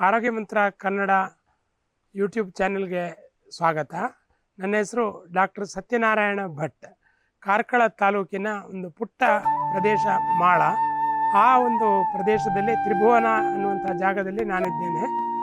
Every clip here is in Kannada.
ಆರೋಗ್ಯ ಮಂತ್ರ ಕನ್ನಡ ಯೂಟ್ಯೂಬ್ ಚಾನೆಲ್ಗೆ ಸ್ವಾಗತ. ನನ್ನ ಹೆಸರು ಡಾಕ್ಟರ್ ಸತ್ಯನಾರಾಯಣ ಭಟ್. ಕಾರ್ಕಳ ತಾಲೂಕಿನ ಒಂದು ಪುಟ್ಟ ಪ್ರದೇಶ ಮಾಳ. ಆ ಒಂದು ಪ್ರದೇಶದಲ್ಲಿ ತ್ರಿಭುವನ ಅನ್ನುವಂಥ ಜಾಗದಲ್ಲಿ ನಾನಿದ್ದೇನೆ.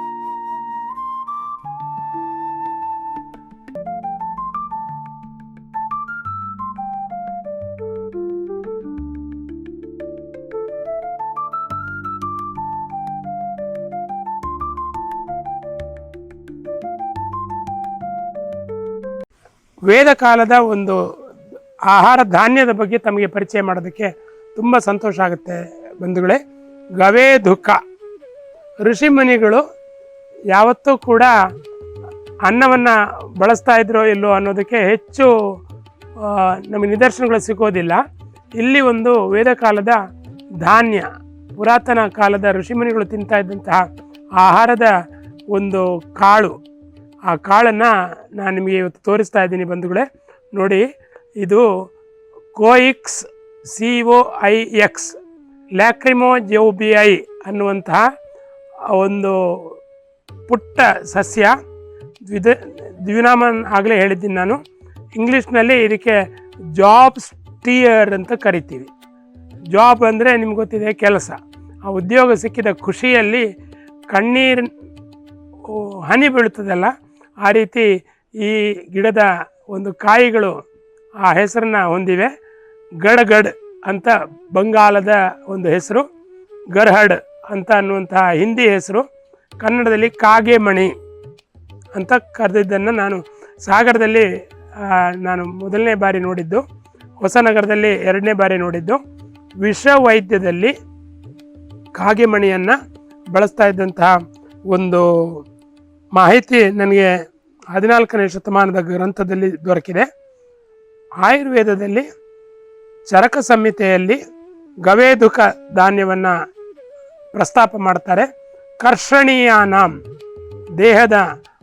ವೇದ ಕಾಲದ ಒಂದು ಆಹಾರ ಧಾನ್ಯದ ಬಗ್ಗೆ ತಮಗೆ ಪರಿಚಯ ಮಾಡೋದಕ್ಕೆ ತುಂಬ ಸಂತೋಷ ಆಗುತ್ತೆ ಬಂಧುಗಳೇ. ಗವೇ ದುಃಖ ಋಷಿಮುನಿಗಳು ಯಾವತ್ತೂ ಕೂಡ ಅನ್ನವನ್ನು ಬಳಸ್ತಾ ಇದ್ರೋ ಇಲ್ಲೋ ಅನ್ನೋದಕ್ಕೆ ಹೆಚ್ಚು ನಮಗೆ ನಿದರ್ಶನಗಳು ಸಿಗೋದಿಲ್ಲ. ಇಲ್ಲಿ ಒಂದು ವೇದ ಕಾಲದ ಧಾನ್ಯ, ಪುರಾತನ ಕಾಲದ ಋಷಿಮುನಿಗಳು ತಿಂತಾ ಇದ್ದಂತಹ ಆಹಾರದ ಒಂದು ಕಾಳು. ಆ ಕಾಳನ್ನು ನಾನು ನಿಮಗೆ ಇವತ್ತು ತೋರಿಸ್ತಾ ಇದ್ದೀನಿ ಬಂಧುಗಳೇ. ನೋಡಿ, ಇದು Coix C O I X ಲ್ಯಾಕ್ರಿಮೋ ಬಿ ಐ ಅನ್ನುವಂತಹ ಒಂದು ಪುಟ್ಟ ಸಸ್ಯ. ದ್ವಿದ, ದ್ವಿನಾಮನ್ ಆಗಲೇ ಹೇಳಿದ್ದೀನಿ ನಾನು. ಇಂಗ್ಲೀಷ್ನಲ್ಲಿ ಇದಕ್ಕೆ ಜಾಬ್ ಸ್ಟಿಯರ್ ಅಂತ ಕರಿತೀವಿ. ಜಾಬ್ ಅಂದರೆ ನಿಮ್ಗೆ ಗೊತ್ತಿದೆ ಕೆಲಸ. ಆ ಉದ್ಯೋಗ ಸಿಕ್ಕಿದ ಖುಷಿಯಲ್ಲಿ ಕಣ್ಣೀರು ಹನಿ ಬೀಳುತ್ತದಲ್ಲ ಆ ರೀತಿ ಈ ಗಿಡದ ಒಂದು ಕಾಯಿಗಳು ಆ ಹೆಸರನ್ನು ಹೊಂದಿವೆ. ಗಡಗಡ್ ಅಂತ ಬಂಗಾಲದ ಒಂದು ಹೆಸರು, ಗರ್ಹಡ್ ಅಂತ ಅನ್ನುವಂತಹ ಹಿಂದಿ ಹೆಸರು, ಕನ್ನಡದಲ್ಲಿ ಕಾಗೆಮಣಿ ಅಂತ ಕರೆದಿದ್ದನ್ನು ನಾನು ಸಾಗರದಲ್ಲಿ ನಾನು ಮೊದಲನೇ ಬಾರಿ ನೋಡಿದ್ದು, ಹೊಸನಗರದಲ್ಲಿ ಎರಡನೇ ಬಾರಿ ನೋಡಿದ್ದು. ವಿಷವೈದ್ಯದಲ್ಲಿ ಕಾಗೆಮಣಿಯನ್ನು ಬಳಸ್ತಾ ಇದ್ದಂತಹ ಒಂದು ಮಾಹಿತಿ ನನಗೆ ಹದಿನಾಲ್ಕನೇ ಶತಮಾನದ ಗ್ರಂಥದಲ್ಲಿ ದೊರಕಿದೆ. ಆಯುರ್ವೇದದಲ್ಲಿ ಚರಕ ಸಂಹಿತೆಯಲ್ಲಿ ಗವೇದುಕ ಧಾನ್ಯವನ್ನು ಪ್ರಸ್ತಾಪ ಮಾಡ್ತಾರೆ. ನಾಮ್ ದೇಹದ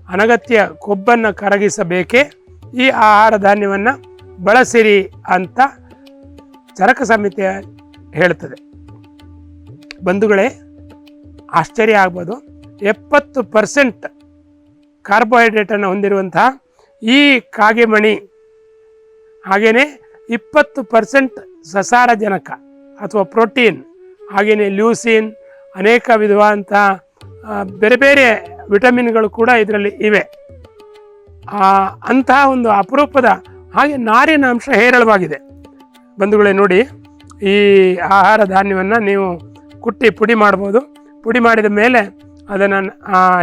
ಅನಗತ್ಯ ಕೊಬ್ಬನ್ನು ಕರಗಿಸಬೇಕೇ, ಈ ಆಹಾರ ಧಾನ್ಯವನ್ನು ಬಳಸಿರಿ ಅಂತ ಚರಕ ಸಂಹಿತೆ ಹೇಳ್ತದೆ. ಬಂಧುಗಳೇ, ಆಶ್ಚರ್ಯ ಆಗ್ಬೋದು. ಎಪ್ಪತ್ತು ಪರ್ಸೆಂಟ್ ಕಾರ್ಬೋಹೈಡ್ರೇಟನ್ನು ಹೊಂದಿರುವಂತಹ ಈ ಕಾಗೆಮಣಿ ಹಾಗೆಯೇ ಇಪ್ಪತ್ತು ಪರ್ಸೆಂಟ್ ಸಸಾರಜನಕ ಅಥವಾ ಪ್ರೋಟೀನ್ ಹಾಗೆಯೇ ಲ್ಯೂಸಿನ್ ಅನೇಕ ವಿಧವಾದಂಥ ಬೇರೆ ಬೇರೆ ವಿಟಮಿನ್ಗಳು ಕೂಡ ಇದರಲ್ಲಿ ಇವೆ. ಅಂತಹ ಒಂದು ಅಪರೂಪದ ಹಾಗೆ ನಾರಿನ ಅಂಶ ಹೇರಳವಾಗಿದೆ. ಬಂಧುಗಳೇ ನೋಡಿ, ಈ ಆಹಾರ ಧಾನ್ಯವನ್ನು ನೀವು ಕುಟ್ಟಿ ಪುಡಿ ಮಾಡ್ಬೋದು. ಪುಡಿ ಮಾಡಿದ ಮೇಲೆ ಅದನ್ನು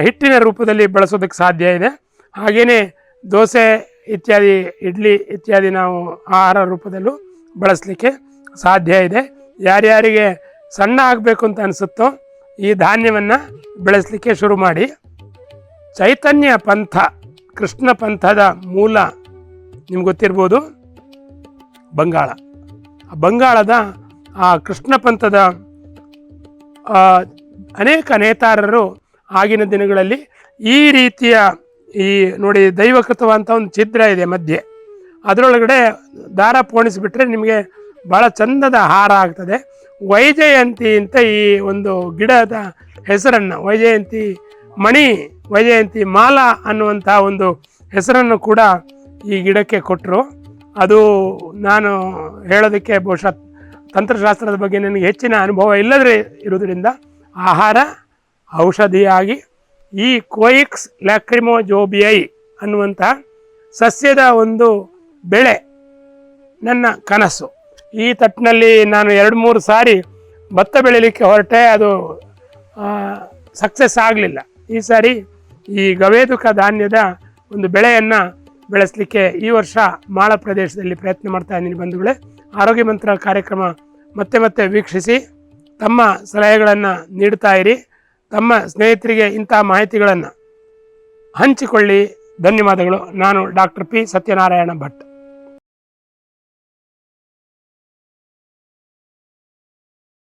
ಹಿಟ್ಟಿನ ರೂಪದಲ್ಲಿ ಬಳಸೋದಕ್ಕೆ ಸಾಧ್ಯ ಇದೆ. ಹಾಗೆಯೇ ದೋಸೆ ಇತ್ಯಾದಿ, ಇಡ್ಲಿ ಇತ್ಯಾದಿ ನಾವು ಆಹಾರ ರೂಪದಲ್ಲೂ ಬಳಸಲಿಕ್ಕೆ ಸಾಧ್ಯ ಇದೆ. ಯಾರ್ಯಾರಿಗೆ ಸಣ್ಣ ಆಗಬೇಕು ಅಂತ ಅನಿಸುತ್ತೋ ಈ ಧಾನ್ಯವನ್ನು ಬೆಳೆಸಲಿಕ್ಕೆ ಶುರು ಮಾಡಿ. ಚೈತನ್ಯ ಪಂಥ, ಕೃಷ್ಣ ಪಂಥದ ಮೂಲ ನಿಮ್ಗೆ ಗೊತ್ತಿರ್ಬೋದು, ಬಂಗಾಳ. ಬಂಗಾಳದ ಆ ಕೃಷ್ಣ ಪಂಥದ ಅನೇಕ ನೇತಾರರು ಆಗಿನ ದಿನಗಳಲ್ಲಿ ಈ ರೀತಿಯ ಈ ನೋಡಿ ದೈವಕೃತವಂತ ಒಂದು ಛಿದ್ರ ಇದೆ ಮಧ್ಯೆ. ಅದರೊಳಗಡೆ ದಾರ ಪೋಣಿಸಿಬಿಟ್ರೆ ನಿಮಗೆ ಭಾಳ ಚಂದದ ಹಾರ ಆಗ್ತದೆ. ವೈಜಯಂತಿ ಅಂತ ಈ ಒಂದು ಗಿಡದ ಹೆಸರನ್ನು, ವೈಜಯಂತಿ ಮಣಿ, ವೈಜಯಂತಿ ಮಾಲಾ ಅನ್ನುವಂಥ ಒಂದು ಹೆಸರನ್ನು ಕೂಡ ಈ ಗಿಡಕ್ಕೆ ಕೊಟ್ಟರು ಅದು ನಾನು ಹೇಳೋದಕ್ಕೆ ಬಹುಶಃ ತಂತ್ರಶಾಸ್ತ್ರದ ಬಗ್ಗೆ ನನಗೆ ಹೆಚ್ಚಿನ ಅನುಭವ ಇಲ್ಲದ್ರೆ ಇರುವುದರಿಂದ ಆಹಾರ, ಔಷಧಿಯಾಗಿ ಈ ಕೋಯಿಕ್ಸ್ ಲ್ಯಾಕ್ರಿಮೋ ಜೋಬಿಯೈ ಅನ್ನುವಂಥ ಸಸ್ಯದ ಒಂದು ಬೆಳೆ ನನ್ನ ಕನಸು. ಈ ತಟ್ಟಿನಲ್ಲಿ ನಾನು ಎರಡು ಮೂರು ಸಾರಿ ಭತ್ತ ಬೆಳೀಲಿಕ್ಕೆ ಹೊರಟೆ, ಅದು ಸಕ್ಸಸ್ ಆಗಲಿಲ್ಲ. ಈ ಸಾರಿ ಈ ಗವೇದುಕ ಧಾನ್ಯದ ಒಂದು ಬೆಳೆಯನ್ನು ಬೆಳೆಸಲಿಕ್ಕೆ ಈ ವರ್ಷ ಮಾಳ ಪ್ರದೇಶದಲ್ಲಿ ಪ್ರಯತ್ನ ಮಾಡ್ತಾ ಇದ್ದೀನಿ ಬಂಧುಗಳೇ. ಆರೋಗ್ಯ ಮಂತ್ರ ಕಾರ್ಯಕ್ರಮ ಮತ್ತೆ ಮತ್ತೆ ವೀಕ್ಷಿಸಿ. ತಮ್ಮ ಸಲಹೆಗಳನ್ನು ನೀಡ್ತಾ ಇರಿ. ತಮ್ಮ ಸ್ನೇಹಿತರಿಗೆ ಇಂಥ ಮಾಹಿತಿಗಳನ್ನು ಹಂಚಿಕೊಳ್ಳಿ. ಧನ್ಯವಾದಗಳು. ನಾನು ಡಾಕ್ಟರ್ ಪಿ ಸತ್ಯನಾರಾಯಣ ಭಟ್.